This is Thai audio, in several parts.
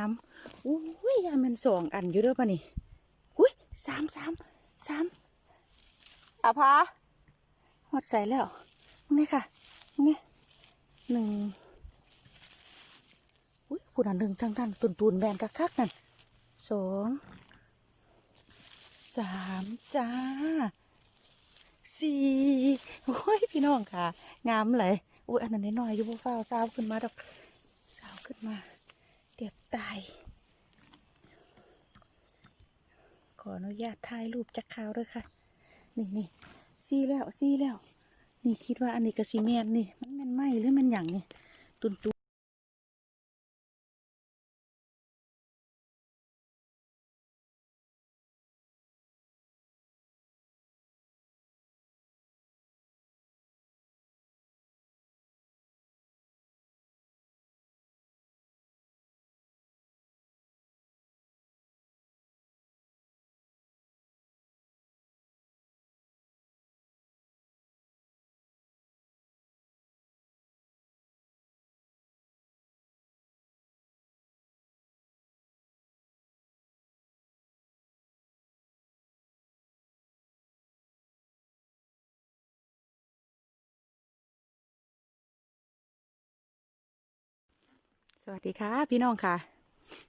ามอุ้ยยามันสองอันอยู่เด้อปะนี่อุ้ยสามสามสามอาภาหอดใส่แล้วนี่ค่ะนี่หนึ่งอุ้ยผู้นั้นหนึ่งทางด้านตุนตุนๆแบนกักคักๆนั่นสองสามจ้าสี่โอ้ยพี่น้องค่ะ งามเลยอุ้ยอันนั้นน้อยๆอยู่บ่ฟ้าวสาวขึ้นมาดอกสาวขึ้นมา เดี๋ยวตาย ขออนุญาตถ่ายรูปจักขาวด้วยค่ะ นี่นี่ซี่แล้วซี่แล้ว นี่คิดว่าอันนี้กระซีเมนนี่ มันแมันไหมหรือมันหยางนี่ตุนตุ สวัสดีค่ะพี่น้องค่ะ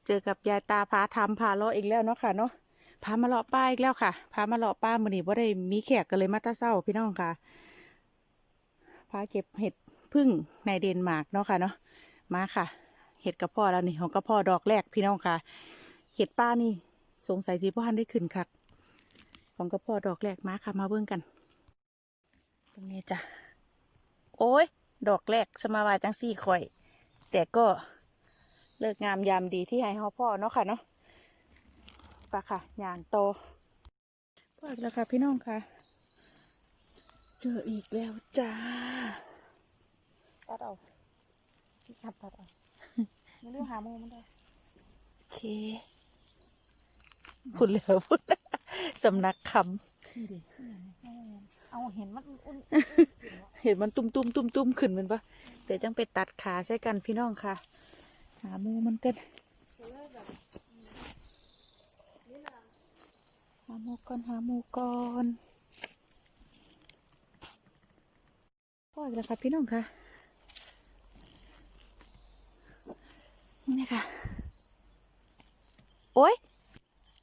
เจอกับยายตาพาทำพาเลาะอีกแล้วเนาะค่ะเนาะพามาเลาะป้าอีกแล้วค่ะพามาเลาะป้ามือนี้ว่าได้มีแขกกันเลยมาตาเศร้าพี่น้องค่ะพาเก็บเห็ดพึ่งในเดนมาร์กเนาะค่ะเนาะมาค่ะ เห็ดกระเพาะแล้วนี่ของกระเพาะดอกแรกพี่น้องค่ะ เห็ดป้านี่สงสัยที่พ่อทันได้ขึ้นคักของกระเพาะดอกแรกมาค่ะมาเบิ่งกัน ตรงนี้จ้ะโอ้ยดอกแรกสมาว่าจังสี่ข่อย แต่ก็ เลิกงามยามดีที่ให้เฮาพ่อเนาะค่ะเนาะปะค่ะย่างโตพ่ออีกแล้วค่ะพี่น้องค่ะ เจออีกแล้วจ้าตัดเอาที่ขับตัดเอาไม่เรื่องหาโมมันได้โอเคพูดเหลือพูดสำนักคนี่ดิเอาเห็นมันอุ่นำเห็นมันตุ้มตุ้มตุ้มตุ้มขึ้นมันปะเดี๋ยวจังไปตัดขาใช้กันพี่น้องค่ะ หาโมมันกันหาหมูก่อนหาหมูก่อนพ่ออีกแล้วค่ะพี่น้องค่ะนี่ค่ะ โอ้ย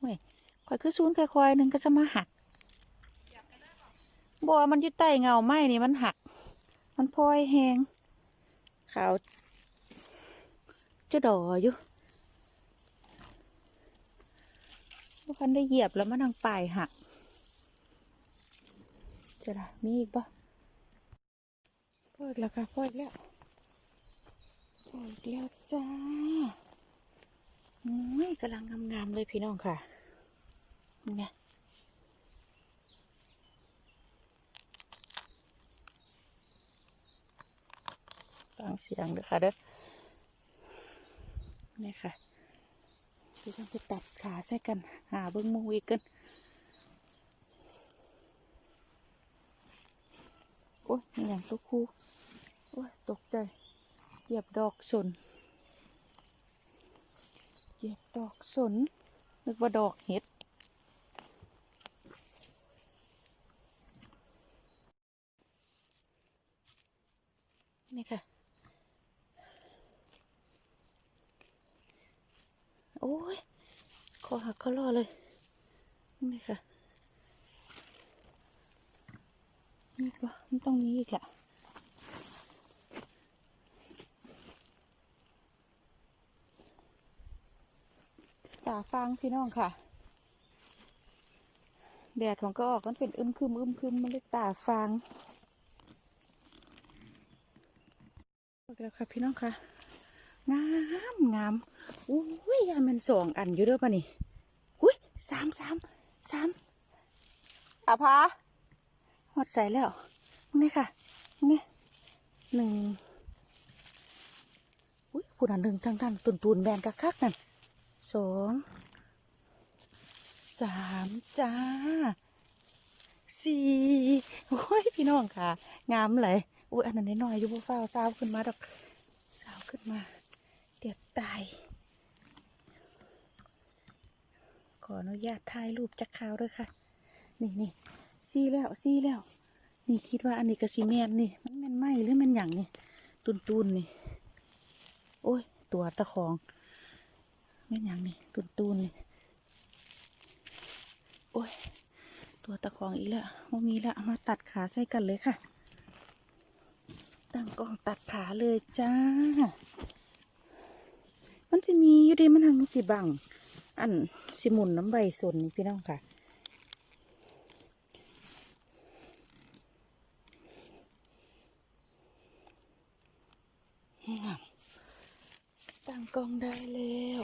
เว้ยคอยคือซูนคอยๆหนึ่งก็จะมาหักบัวมันอยู่ใต้เงาไม้นี่มันหัก มันพลอยแหงขาว จะดออยู่พวกคันได้เหยียบแล้วมันทางปลายหักจะได้มีอีกปะพ่ออีกแล้วค่ะพ่ออีกแล้วพ่ออีกแล้วจ้าอุ้ยกำลังงามๆเลยพี่น้องค่ะเนี่ไงฟังเสียงเลยค่ะเด้อ นี่ค่ะเดี๋ยวจะไปตัดขาใส่กัน หาเบิ้งมูอีกกันโอ้ยอย่างตัวคู่โอ้ยตกใจเหยียบดอกสนเหยียบดอกสนนึกว่าดอกเห็ดนี่ค่ะ อ้ยคอหักเขาล่อเลย นี่ค่ะนี่ปะมันต้องมีอีกแหละตาฟางพี่น้องค่ะ แดดของก็ออกมันเป็นอึมครึมอึมครึมมันเลยตาฟางออกแล้วค่ะพี่น้องค่ะ งามงาม อุ้ยยามันสองอันอยู่เด้อปะนี่อุ้ยสามสามสามอาภาหอดใส่แล้วนี่ค่ะนี่หนึ่งอุ้ยผู้นั้นหนึ่งทางด้านตุนตุนๆแบนกักคักๆนั่นสองสามจ้าสี่โอ้ยพี่น้องค่ะ งามเลยอุ้ยอันนั้นน้อยๆอยู่บ่ฟ้าวสาวขึ้นมาดอกสาวขึ้นมาเดี๋ยวตาย ข ออนุญาตถ่ายรูปจักคราวด้วยค่ะ นี่นี่ซี่แล้วซี่แล้ว นี่คิดว่าอันนี้กระซีแมนนี่ มันแม่นไหมหรือมันหยังนี่ตุนตุนนี่ โอ้ย ตัวตะของแม่นหยังนี่ตุนตุนนี่ โอ้ย ตัวตะของอีกแล้วว่ามีละมาตัดขาใส่กันเลยค่ะ ตั้งกล้องตัดขาเลยจ้า มันจะมีอยู่ดีมันทางมันสิบัง อันสิมุนน้ำใบสนนี่พี่น้องค่ะ ตั้งกล้องได้แล้ว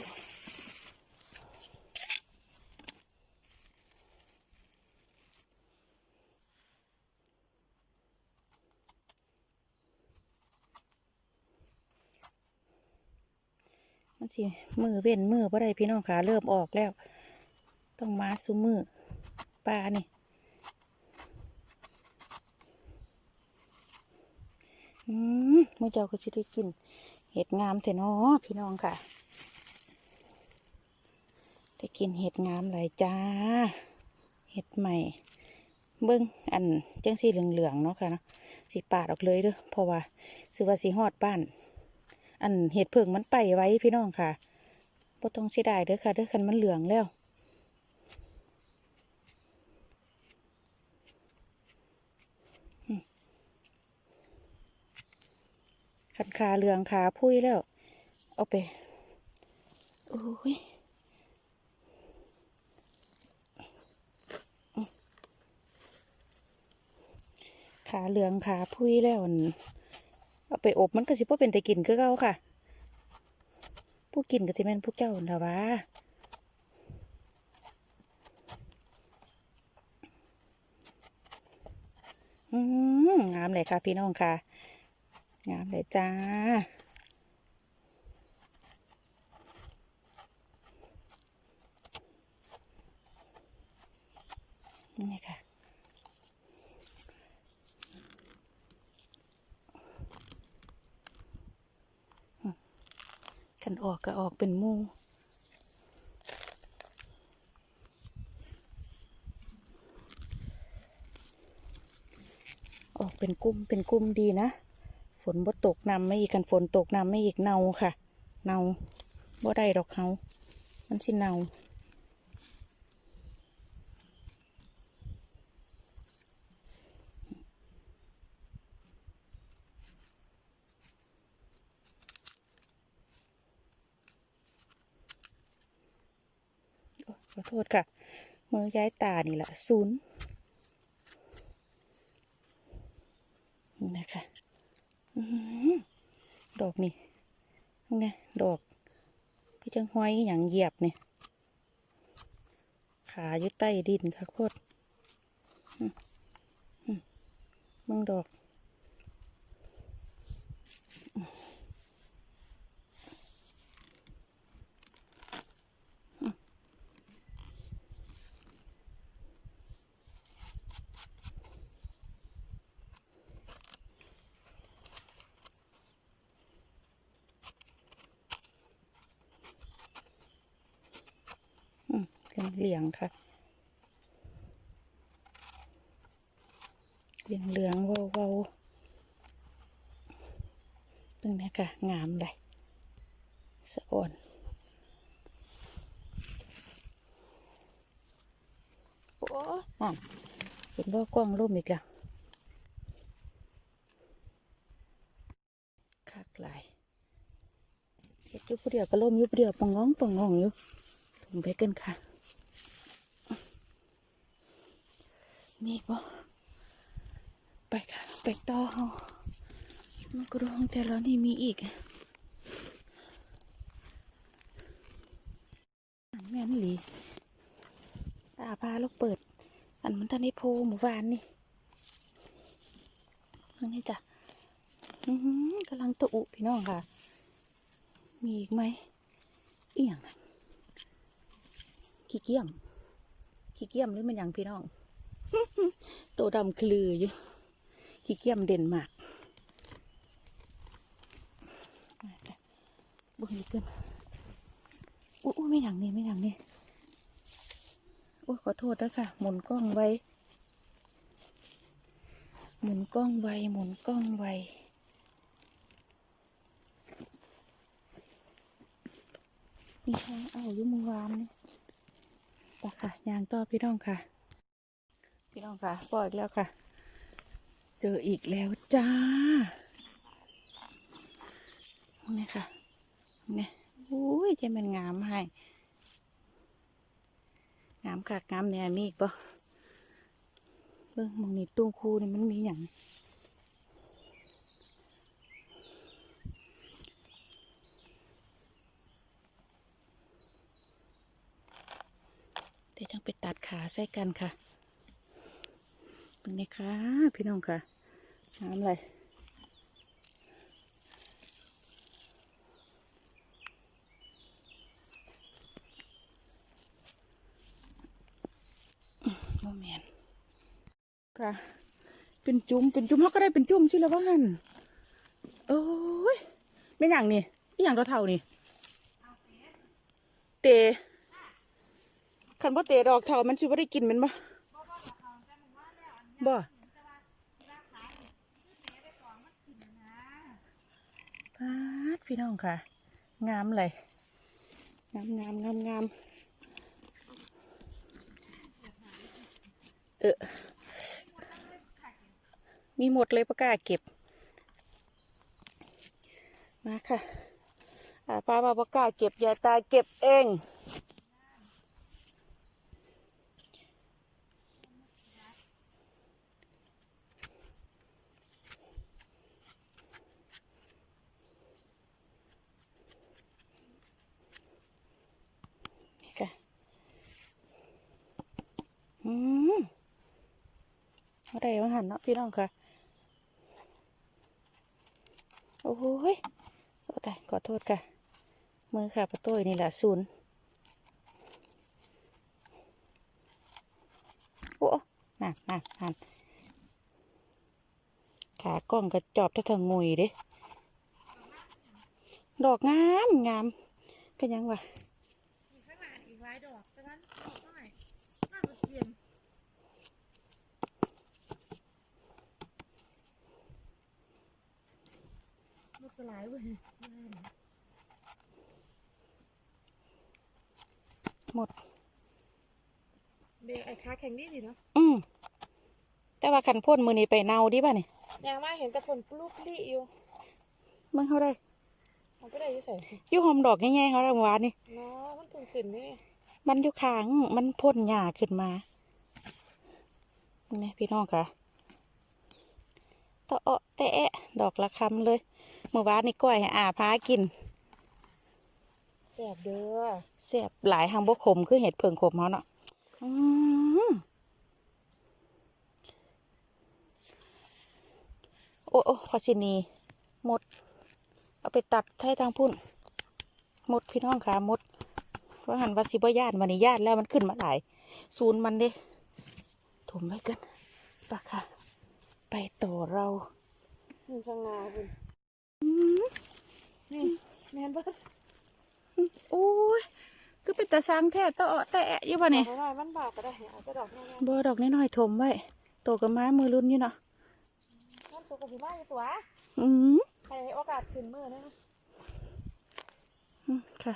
สิมือเว้นมือบ่ได้พี่น้องขาเริ่มออกแล้ว ต้องมาซุมือปลานี่อืมมื่อเจ้าก็จะได้กิน เห็ดงามเถอะเนาะพี่น้องค่ะ ได้กินเห็ดงามหลายจ้า เห็ดใหม่ เบิ้งอันจังสีเหลืองๆเนาะค่ะเนาะสีปาดออกเลยเด้อเพราะว่าสือว่าสีฮอดบ้าน อันเห็ดเผิงมันไปไว้พี่น้องค่ะบ่ต้องเสียดายเด้อค่ะเด้อคันมันเหลืองแล้วขันขาเหลืองขาพุ้ยแล้ว เอาไปโอ้ยขาเหลืองขาพุ้ยแล้วอัน เอาไปอบมันก็สิพ่เป็นแต่กินคือเก่าค่ะ ผู้กินก็สิแม่นผู้เจ้าน่ะวะอืมงามเลยค่ะพี่น้องค่ะ งามเลยจ้านี่ค่ะ กันออกก็ออกเป็นมูออกเป็นกุ้มเป็นกุ้มดีนะ ฝนบ่ตกน้ำไม่อีกกันฝนตกน้ำไม่อีกเน่าค่ะ เน่าบ่ได้ดอกเขามันสิเน่าโอ้ขอโท ษค่ะ มือย้ายตานี่แหละศูนย์นะคะอดอกนี่นี่ไงดอกก็จังห้อยอย่างเหยียบนี่ขาอยู่ใต้ดินค่ะโคตรมอืมมึงดอกอืมอืม เหลียงๆค่ะเหลืองเหลืองเวาเวาๆตึงนี้ค่ะ งามเลยสะอ่อนโอ้นั่นเห็นว่ากล้องร่มอีกแล้วคักหลายเห็ดยุบเดียวก็ล่มยุบเดียวปองงองปองงองอยู่ลงไปกันค่ะ นี่ก็ไปค่ะ ไปต่อเอามันกร้องแต่แล้วนี่มีอีกอันแม่นหลีตาพาลูกเปิด อันมันทันได้โพหมู่วานนี่นั่นนี่จ้ะกำลังตุอุพี่น้องค่ะ มีอีกไหมเอียงขี้เกียมขี้เกียมหรือมันยังพี่น้อง ตัวดำคลืออยู่ขี้เกียจเด่นมากบุญเกินอู้อู้ไม่อย่างนี้ไม่อย่างนี้โอ้ขอโทษนะค่ะ หมุนกล้องไว้ หมุนกล้องไว้ หมุนกล้องไว้นี่ค่ะเอาอยู่มือวานนี่ไปค่ะยางต่อพี่น้องค่ะ พี่น้องค่ะปล่อยแล้วค่ะ เจออีกแล้วจ้านี่ค่ะนี่อุ้ยจะมันงามให้งามคักงามแน่มีอีกปะเบิ่งมองนี่ตุ้งคูนี่มันมีอย่างเดี๋ยวต้องไปตัดขาใส่กันค่ะ เป็นไงคะพี่น้องค่ะงามเลยโมเมนค่ะ เป็นจุ่มเป็นจุ่มเขาก็ได้เป็นจุ่มสิละว่างันโอ้ยไม่อย่างนี่อีอย่างเราเท่านี่เตะคันว่าเตะดอกเท่ามันชิว่าได้กินมันบ่ บ่ปาดพี่น้องค่ะ งามเลย งามงามงามงามเออ มีหมดเลยปะกล้าเก็บ มาค่ะอ่าป้าป้าปะกล้าเก็บยายตาเก็บเอง นี่ค่ะ อืม อะไรวะหัน เนาะพี่น้องค่ะ โอ้ยโอ้ตายขอโทษค่ะ มือค่ะประตูนี่แหละศูนย์โอ้นั่นนั่นขากล้องกระจอบเท่าทางงุยเด้ดอกงามงามก็ยังวะ มีข้างหน้าอีกหลายดอกแต่นั้นดอกน้อยน่าจะเทียมมันจะ หลายเว้ยหมดเด็กไอ้ขาแข็งดีดีเนาะอืมแต่ว่าขันพ่นมือนี้ไปเนาดิป่ะนี่ยังมาเห็นแต่ผลปลุกลี่อยู่มึงเขาได้มันก็ได้อยุ่ใส่อยู่หอมดอกง่ายๆเขาละเมื่อวานนี่เนาะมันเพิ่งขึ้นนี่มันอยู่ข้างมันพ่นหญ้าขึ้นมานี่พี่น้องค่ะตะเอะแตะดอกละคำเลยเมื่อวานนี่ก้อยให้อาพากินแสบเด้อเสียบหลายหางบกขมคือเห็ดเพิงขมเขาเนาะอืมโอ้โอ้ขอชินีหมด เอาไปตัดให้ทางพุ่นหมดพี่น้องค่ะหมดว่าหันว่าสิบ่ญาติวันนี้ญาติแล้วมันขึ้นมาหลายศูนย์มันเด้ถมไว้กันปะค่ะ ไปต่อเรานี่ข้างหน้าคุณ นี่แม่นเบิดโอ้ยคือเป็นตาสังแท้ตะเอะแต่อยู่บ่เนี่ยดอกน้อยๆมันบากก็ได้เอาแต่ดอกน้อยบ่ดอกน้อยๆถมไว้โตกับม้ามือรุ่นอยู่เนาะๆมันสุกกับพี่มาอยู่ตัวอืมใครให้โอกาสขึ้นมือนะอืมค่ะ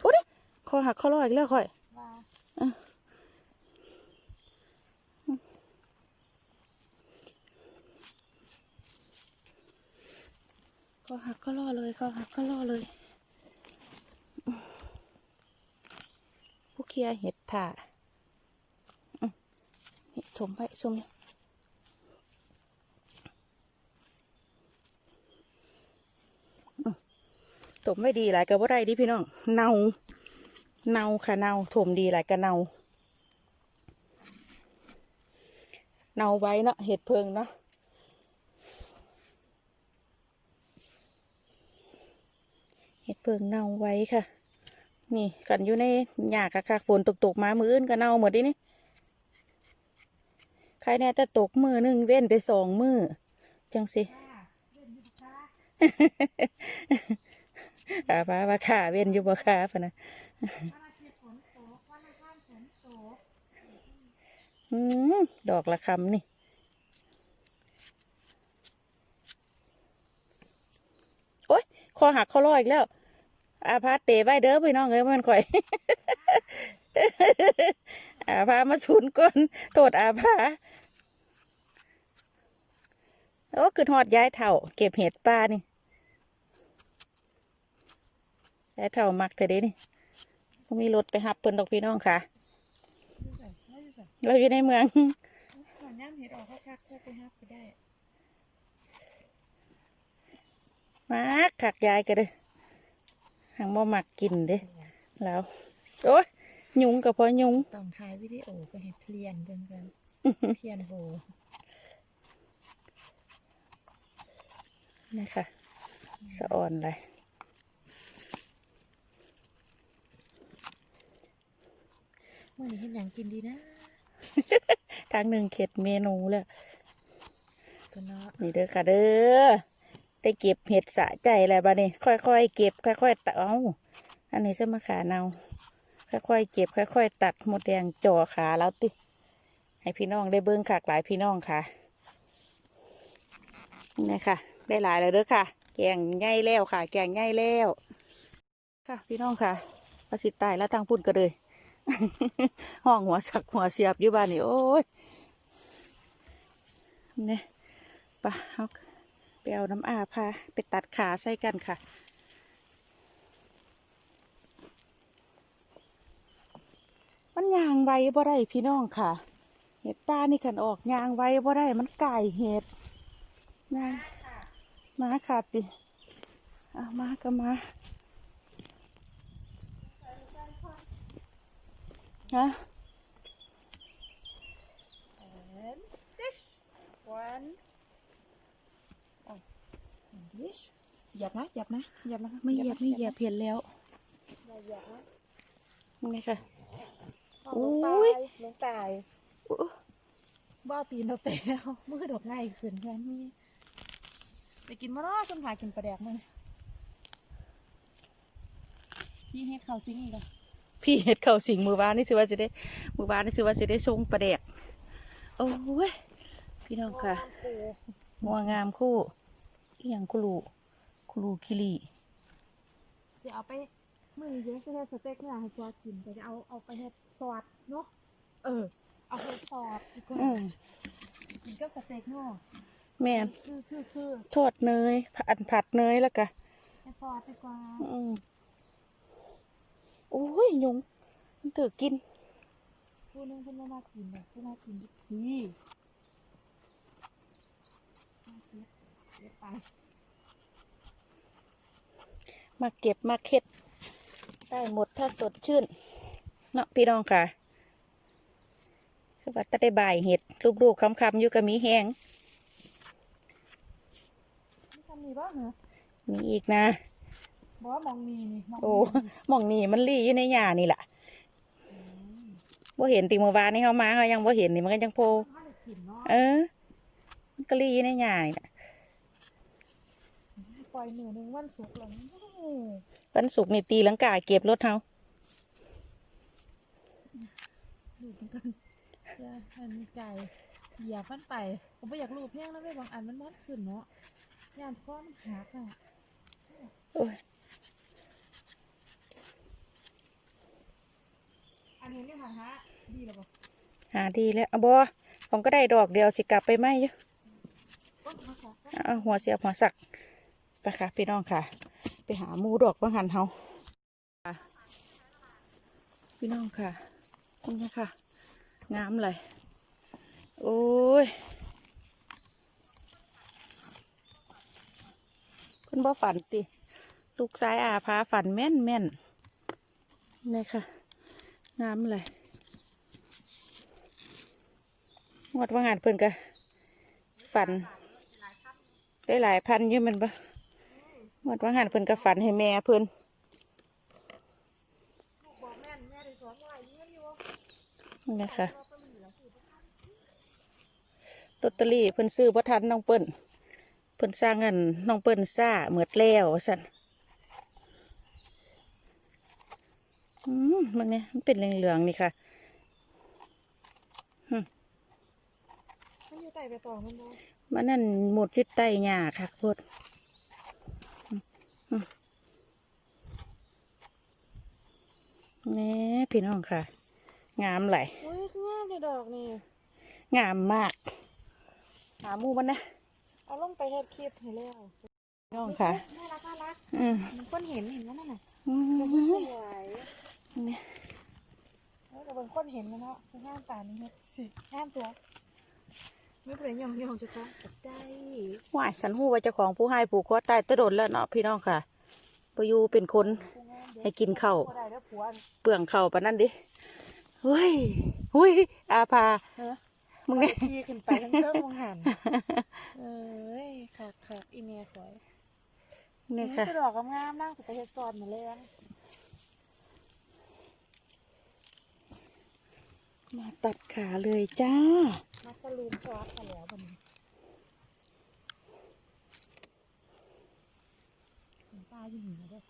โอ้ดิคอหักคอลอยอีกแล้วค่อย ว่า คอหักคอลอเลยคอหักคอลอเลยผู้เคลียเห็ดถ่าอืมนี่ถมไว้ซุ่มอืมถมไว้ดีหลายกับว่าไรดิพี่น้อง เนาเนาค่ะเนาถมดีหลายกับเนาเนาไว้เนาะเห็ดเพิงเนาะ เห็ดเพิงเน่าไว้ค่ะ นี่กันอยู่ในหญ้ากะคักฝนตกตกๆมามืออื่นก็เน่าหมดดินี่ใครแน่แต่ตกมือหนึ่งเว้นไปสองมือจังสิอาป้าว่าขาเว้นอยู่บ่ขาพะนะอืมดอกละคำนี่โอ๊ยคอหักคอลอยอีกแล้ว อาพาเตะไว้เด้อพี่น้องเอ้ยมันข่อย อาพามาสูนก่อนโทษอาพาโอ้คือหอดย้ายเถ่า เก็บเห็ดป้านี่ย้ายเถ่ามักเธอเด้นี่บ่มีรถไปหับเพิ่นดอกพี่น้องค่ะ เราอยู่ในเมืองขอนย่ำเห็ดออกคักๆแค่ไปฮับไปได้มักขักยายก็เด้อ หางบ่มักกินเด้แล้วโอ้ยยุงกับพอยุงต้องถ่ายวิดีโอไปให้เพลียนเบิ่งกันเพลียนโบนี่ค่ะ สะอ่อนเลยเมื่อนี้เห็นอย่างกินดีนะ ทางหนึ่งเข็ดเมนูแล้วตัวเนาะนี่เด้อค่ะเด้อ ได้เก็บเห็ดสะใจแล้วบ้านี้ค่อยๆเก็บค่อยๆตัดเอาอันนี้เส้นมะขาเนาค่อยๆเก็บค่อย ๆ ตัดหมดแดงจ่อขาแล้วติให้พี่น้องได้เบิ้งขากหลายพี่น้องค่ะนี่ค่ะ ได้หลายแล้วเด้อค่ะ แกงใหญ่แล้วค่ะ แกงใหญ่แล้วค่ะพี่น้องค่ะประสิทธิ์ตายแล้วทางพุ่นก็เลยห้องหัวสักหัวเสียบอยู่บ้านนี่โอ้ยเนี่ยปะเอา ไปเอาน้ำอาพาไปตัดขาใส่กันค่ะ มันยางไวบ่ได้พี่น้องค่ะ เห็ดป้านี่ขันออกยางไวบ่ได้มันไก่เห็ดยางมาค่ะติเอามาก็มาฮะ dish one ดิช หยับนะหยับนะหยับนะไม่เหยียบไม่เหยียบเห็นแล้วอย่าหยับนะนี่ค่ะลโอ้งตายยลงตายบ้าตีนเราเตะแล้วมือดอกง่ายขึ้นแค่นี้จะกินมะน้อส้มหากินปลาแดกมั้ยพี่เฮ็ดข้าวซิงอีกแล้วพี่เห็ดเข่าสิงมือวานนี่สิว่าจะได้มือวานนี่สิว่าจะได้ทรงประแดกโอ้ยพี่น้องค่ะมัวงามคู่อีห ยังคุลูคุลูคิรีจะเอาไปมือเยอะจะเฮ็ดสเต็กเนี่ยให้ตัวกินแต่จะเอาเอาไปเฮ็ดซอสเนาะเออ เอาเฮ็ดซอสดีกว่าอืมกินกับสเต็กเนาะแม่นคือคือคือทอดเนยผัดผัดเนยแล้วก็เฮ็ดซอสดีกว่าอืมโอ้ยยุงมันถือกินผู้หนึงเพิ่นบ่มากินแบบผู้มากินพี่เก็บไป มาเก็บมาเค็ดได้หมดถ้าสดชื่น เนาะพี่น้องค่ะสวัสดีได้บ่ายเห็ดรูปๆคำๆอยู่กับมีแหงนี่ทำนี่บ่เหรอมีอีกนะบ่มองนี่นี่มองโอ้หมองนี่มันลี่อยู่ในหญ้านี่แหละบ่เห็นติเมื่อวานนี่เขามาเขายังบ่เห็นนี่มันก็ยังโพถ้าได้กินเนาะเออ มันก็ลี่อยู่ในหญ้านี่แหละ ปล่อยมือหนึงวันศุกร์แล้วโอ้โหวันศุกร์นี่ตีลังกาเก็บรถเฮาดูเหมือนกันอย่าอันไก่เหยียบมันไป ผมบ่อยากรูปแห้งแล้วไม่บางอันมันมันขึ้นเนาะย่านข้อมันหักอะโอ้ยอันนี้เนี่ยค่ะฮะดีแล้วบ่หาดีแล้วอะบอผมก็ได้ดอกเดียวสิกลับไปไหมอยู่โอ้มาค่ะเอาหัวเสียบหัวสัก ไปค่ะพี่น้องค่ะ ไปหามูดอกว่างหันเฮาค่ะพี่น้องค่ะคุณนะค่ะงามเลยโอ้ยคุณบ่ฝันติ ลูกชายอาพาฝันแม่นแม่นนี่ค่ะงามเลยงวดว่างหันเพิ่นกะฝัน ได้หลายพันอยู่มันปะ วดว่างหันเพิ่นกะฝันให้แม่เพิ่นบอกแม่นแม่ได้สอนว่าเงี้ยอยู่นี่นะคะลอตเตอรี่เพิ่นซื้อบ่ทันน้องเปิ้นเพิ่นสร้างเงินน้องเปิ้นซ่าเหมือดแล้วสั่นอืมมันเนี่ยมันเป็นเหลืองๆนี่ค่ะหึส่ไปต่อมันบ่มันนั่นหมดที่ใต้หญ้าค่ะโคตรอื มอืมแหนี่พี่น้องค่ะ งามไหลายอุ้ยคืองามเลยดอกนี่ งามมาก หาหมูมันนะ เอาลงไปเฮ็ดคลิปให้แล้วพี่น้องค่ะ น่ารักน่ารักอืมมันคนเห็นเห็นว่านั่นน่ะอืสมวยเนี่ยเออแต่บางคนเห็นมันเนาะคือห้ามป่านนี้เฮ็ดสิห้ามตัว ไม่เป็นไรยองยองจะต้องตกใจว่ายฉันหูว่าเจ้าของผู้ให้ผูกคอตายตะโดนแล้วเนาะพี่น้องค่ะปอยู่เป็นคนผู้งามเด้อให้กินข้าวบ่ได้แล้วผัวอันเปลืองเข่าปะนั่นดิเฮ้ยเฮ้ยอาภาฮะมึงเนี่ยขี่ขึ้นไปทั้งเรื่องมองหันเอ้ยขาดขาดอีเมียข่อยเนี่ยค่ะนี่คือดอกงามๆนั่งสุดไปเฮ็ดซอนมาเลยอัน มาตัดขาเลยจ้ามัสลูมซอสไปแล้วบัดนี้เห็นปลาอยู่หนีเด้อ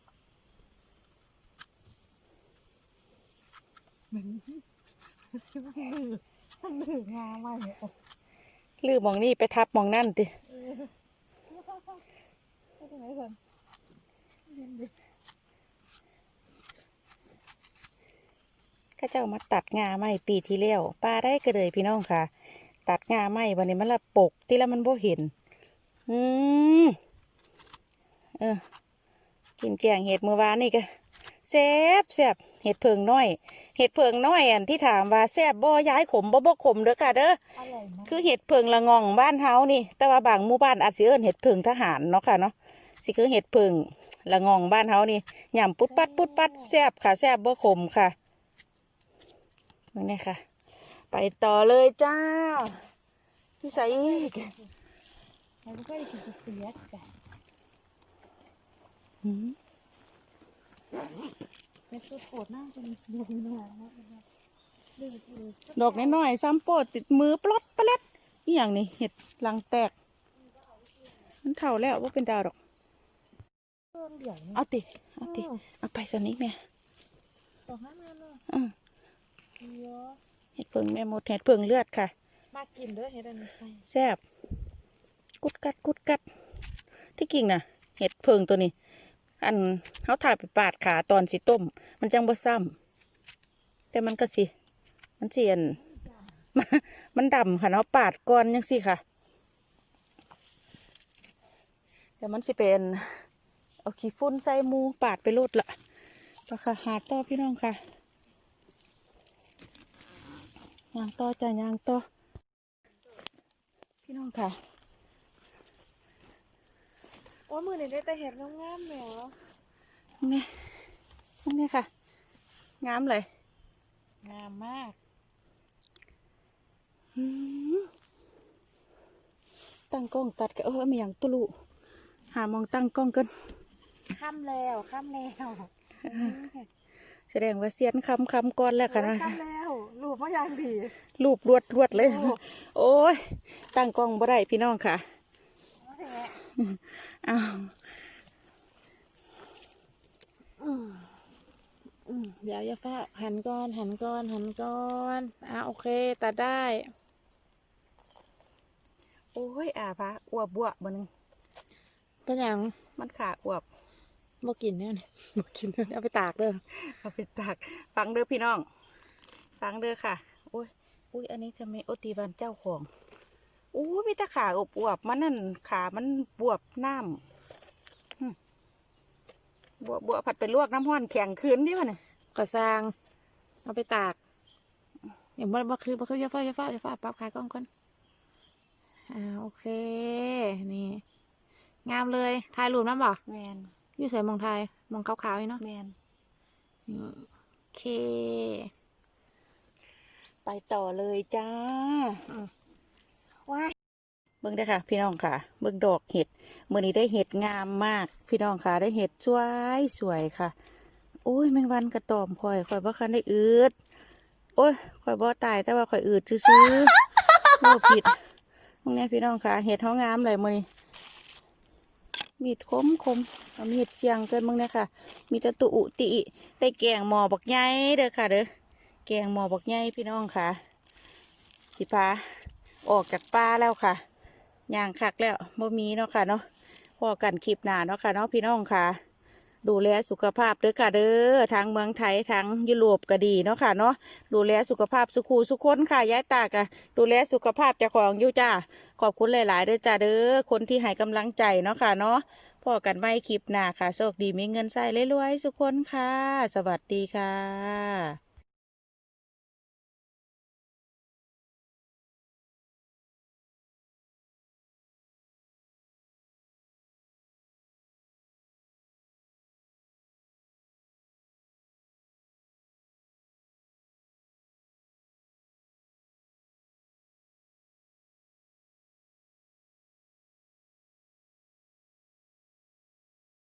เหมือนมันมันหนืองามมากเลยโอ้ลืมมองนี่ไปทับมองนั่นดิไม่เป็นไรสันเย็นดิ ข้าเจ้ามาตัดงาไม้ปีที่แล้วป้าได้ก็เลยพี่น้องค่ะ ตัดงาไม้วันนี้มันละปกที่แล้วมันบ่เห็น อืมเออกินแกงเห็ดเมื่อวานนี่ก็แซ่บแซ่บเห็ดเพิงน้อย เห็ดเพิงน้อยอันที่ถามว่าแซ่บบ่ย้ายขมบ่บ่ขมเด้อค่ะเด้ออร่อยมากคือเห็ดเพิงละงองบ้านเฮานี่ แต่ว่าบางหมู่บ้านอาจสิเอิ้นเห็ดเพิงทหารเนาะค่ะเนาะสิคือเห็ดเพิงละงองบ้านเฮานี่ยำปุดปัดปุดปัดแซ่บค่ะแซ่บบ่ขมค่ะ นี่ค่ะ ไปต่อเลยจ้า พี่ใส่อีกเราก็ได้กินเสียจ้ะหืมเป็นตัวโปรดมากจนดูหน่อยนะดูดูดอกน้อยๆซ้ำโปดติดมือปลดปลดนี่อย่างนี้เห็ดลังแตก มันเท่าแล้วว่าเป็นดาวดอกเพิ่มเดี๋ยวนี้เอาติเอาติเอาไปสันนี้แม่ดอกห้ามานเนาะอืมเยอะ เห็ดเพิงแม่หมดเห็ดเพิงเลือดค่ะ มากินเด้อเฮ็ดอันนี้ใส่แซ่บกุดกัดกุดกัด ที่กิ่งน่ะเห็ดเพิงตัวนี้ อันเขาถ่ายไปปาดขาตอนสิต้ม มันจังบ่ซ้ำแต่มันก็สิมันเสียน มันดำค่ะเนาะปาดก่อนยังสิค่ะเดี๋ยวมันสิเป็น เอาขี้ฝุ่นใส่หมูปาดไปโลดละราคาหาต่อพี่น้องค่ะ ยางต่อจ้ะยางต่อพี่น้องค่ะโอ้มือนี่ได้แต่เห็ดงามๆแหมนี่นี่ค่ะ งามเลย งามมากอืมตั้งกล้องตัดกันเออไม่อย่างตุลุหามองตั้งกล้องกันค่ำแล้วค่ำแล้วแสดงว่าเสียนคำคำก่อนแล้วค่ะนะ ค่ำแล้วรูปมาอย่างดีรูปรวดรวดเลยโอ้โอ้ยตั้งกล้องบ่ได้พี่น้องค่ะแท้อ้าวอืมอืมเดี๋ยวอย่าฟ้าหันก่อน หันก่อน หันก่อนอะโอเคตัดได้ โอ้ยอาพะอวบบัวบนึงเป็นอย่างมันขาอวบบ่กินเนี่ยนี่บ่กินเนี่ยเอาไปตากเด้อเอาไปตักฟังเด้อพี่น้อง ฟังเด้อค่ะโอ้ยอุ้ยอันนี้ทำไมโอตีวันเจ้าของอู้มีแต่ขาอบอวบมันนั่นขามันบวบน้ำหึบวบบวบผัดไปลวกน้ำห้อนแข็งคืนดิวะเนี่ยก็สร้างเอาไปตากอย่างบ่บ่คือบ่คืออย่าฟ้าอย่าฟ้าอย่าฟ้าปรับขายกล้องก่อนอ่าโอเค นี่ งามเลยถ่ายรูปน้ำบ่แมนอยู่ใส่มองไทยมองขาวๆนี่เนาะแมนนี่โอเค ไปต่อเลยจ้าว้ายเบิ่งได้อค่ะ พี่น้องค่ะ เบิ่งดอกเห็ดเมื่อนี้ได้เห็ดงามมาก พี่น้องค่ะ ได้เห็ดสวยสวยค่ะ โอ้ยแมงวันกระตอมข่อยข่อยบ่คันได้อืดโอ้ยข่อยบ่ตายแต่ว่าข่อยอืดซื้อๆเราผิดตรงนี้พี่น้องค่ะ เห็ดท้องงามเลยมื้อนี้มีดคมคมเอามีดเสียงเกินมึงเนี่ยค่ะ มีแตะตุอุติอิได้แกงหมอบักใหญ่เด้อค่ะเด้อ แกงหมอบักใหญ่พี่น้องค่ะสิพาออกจากป่าแล้วค่ะย่างคักแล้วบ่มีเนาะค่ะเนาะพอกันคลิปหน้าเนาะค่ะเนาะพี่น้องค่ะ ดูแลสุขภาพเด้อค่ะเด้อทางเมืองไทยทางยุโรปก็ดีเนาะค่ะเนาะดูแลสุขภาพสุขูสุขคนค่ะย้ายตากะดูแลสุขภาพเจ้าของอยู่จ้าขอบคุณหลายๆเด้อจ้าเด้อคนที่ให้กำลังใจเนาะค่ะเนาะพอกันไม่คลิปหน้าค่ะโชคดีมีเงินใส่รวยๆสุขคนค่ะ สวัสดีค่ะ